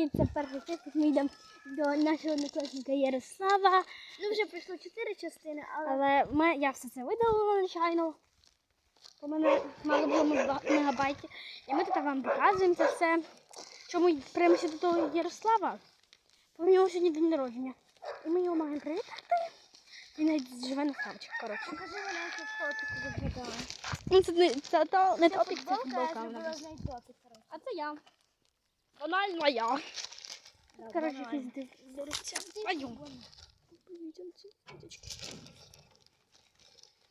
Привіт, це перший тиждень. Ми йдемо до нашого однокласника Ярослава. Ну, вже пройшло чотири частини, але Але ми, я все це видалила, звичайно. У мене мало було мега- мегабайтів. І ми тут вам показуємо це все. Чому приймемося до того Ярослава? Бо в нього сьогодні день народження. І ми його маємо привітати. Він навіть живе на ставчик, коротше. покажи мене, як фотику виглядає. Ну, це не, це, то, не Це топік, це футболка, я вона зробила з неї топік. коротше. А це я. Вона моя. Да, Коротше, нормально. якийсь дивиться. Пойдем.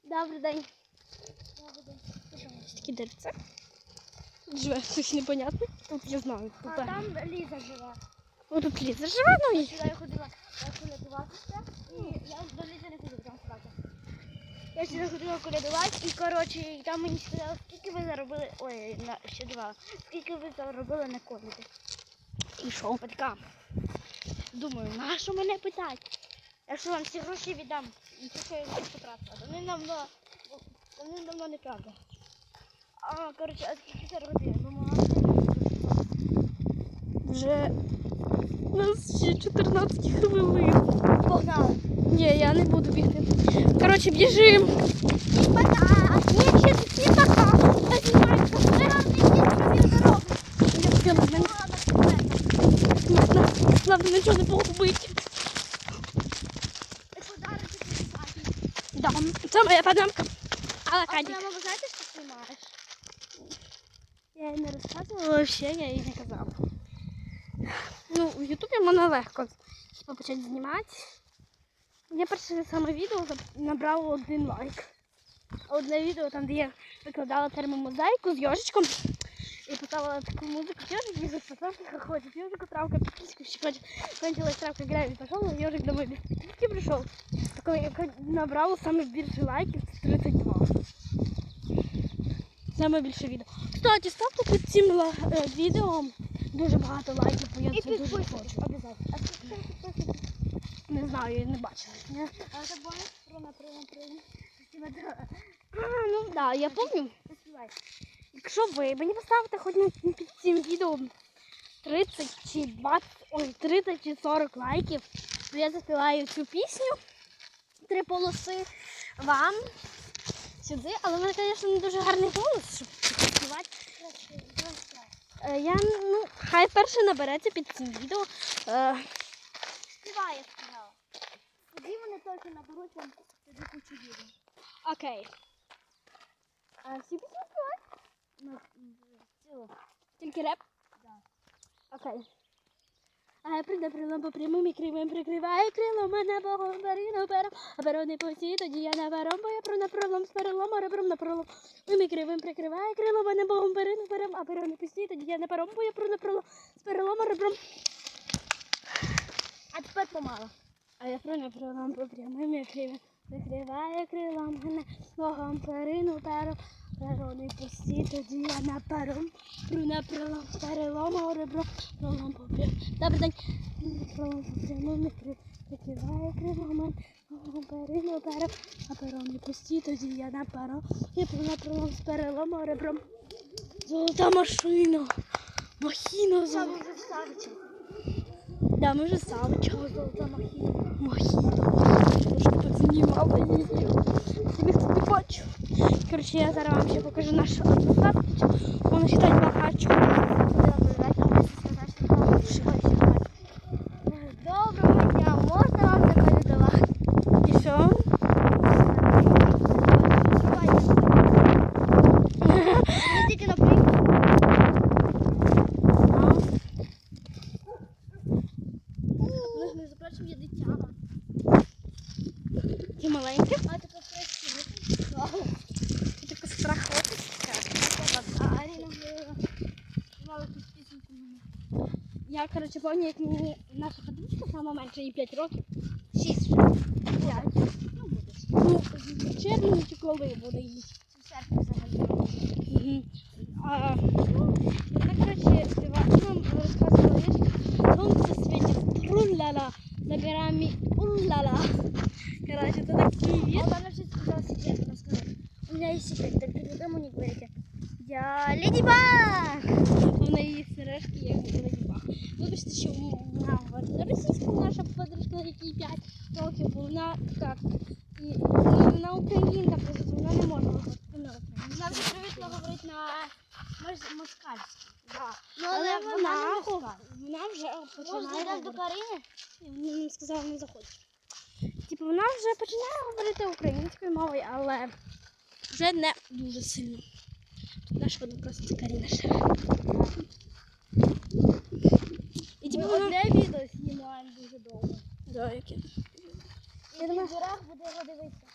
Добрий день. Такі деревця. Живе щось непонятне. Тут я знаю. Тут, А там Ліза живе. О, тут Ліза живе, ну і я ходила е, колядуватися, і я до Лізи не ходила, там собака. Я сюди ходила колядувати, і коротше, і там мені сказали, скільки ви заробили, ой, на, ще два, скільки ви заробили на коляди. І що? Така. Думаю, на що мене питати? Я що вам всі гроші віддам, що я не потратила. Вони давно, вони давно неправда. А, коротше, а скільки годин? Думала, Вже нас ще 14 хвилин. погнали. Ні, я не буду бігти. Коротше, біжим. Пока! Ні, ще тут не пока! Та знімається, ви гарний дід, що він заробить. Я хотіла мене. Ладно, кумета. Главное, нічого не погубити. Ти подарок тобі бачиш. Да, це моя панамка. Але А Кадік. прямо ви знаєте, що знімаєш? Я їй не розказувала, взагалі я їй не казала. Ну, в Ютубі мене легко типу, почати знімати. Я перше саме відео набрало один лайк. А одне відео там, де я викладала термомозаїку з йожичком і поставила таку музику йожик, їжик по травках ходить, йожик травка, підписку щекочет, кончилась травка, грає, пішов, йожик домой без підписки прийшов. Яке набрало саме більше лайків, це 32. Саме більше відео. Кстати, ставте під цим е, відео дуже багато лайків, бо я це дуже хочу. обов'язково. А скільки? Не знаю, я не бачила. Ні? А це бонус про на прийом прийом. А, ну так, да, я пам'ятаю. Якщо ви мені поставите хоч під цим відео 30 чи 20, ой, 30 чи 40 лайків, то я заспіваю цю пісню. Три полоси вам сюди, але в мене, звісно, не дуже гарний голос, щоб співати. Е, Я, ну, хай перше набереться під цим відео. Співає, Співай, я сказала. Тоді вони тільки наберуть вам тоді кучу відео. окей. А всі пісні співають? Ну. Тільки реп? Так. Окей. А прийде крилом по прямим і кривим прикриває крило мене богом перину пером, а перо не посі, тоді я на пером, бо я про напролом з перелом, а ребром напролом. Мими кривим прикриває крило мене богом перину пером, а перо не посі, тоді я на пером, бо я про напролом з перелом, а ребром. А тепер помало. А я про напролом по прямим і кривим прикриває крилом мене богом перину пером, перо не посі, тоді я на пером, про напролом перелом, а ребром, пролом по прямим. Добрий день. Пролом по прямим і кривим прикриває крило мене богом перину пером, а перо не посі, тоді я на пером, і про напролом з перелом, ребром. Золота машина. Махіна золота. Да, ми вже саме чого золота махіна. Махіна. Трошки тут знімала її. Ніхто. Коротше, я зараз вам ще покажу нашу однокласницю. Вона читає багачу. Доброго дня, можна вам заколядувати? І що? Ми тільки наприклад. А? У них, між прочим, є дитя. Ті маленькі. А тепер працює. Така страхоточка. А Аріна вже мала тут пісеньку мене. Я, коротше, пам'ятаю, як мені наша подружка, сама менше, їй 5 років. Шість. 5. Ну, будеш. Ну, в червні чи коли буде їй. В серпні взагалі. Мгм. А, ну, вона, коротше, співає, нам розказувала вірш. Сонце світить, тру-ля-ля, за горами, у-ля-ля. Коротше, це такий вірш. у вже сказала секрет, вона сказала. У меня есть секрет, только никому не говорите. Я Леди Баг! якій 5 років, бо вона так. І, вона українка, просто вона не може говорити. Ну, вона, вона вже привикла говорити на москальській. Ну, але, вона, вона, вже починає. Може, до Карини? Вона сказала, не захоче. Типу, вона вже починає говорити українською мовою, але вже не дуже сильно. Тут наша вона просто Каріна ще. І типу, вона... одне відео знімаємо дуже довго. Да, які. І в дурах буде його дивитися.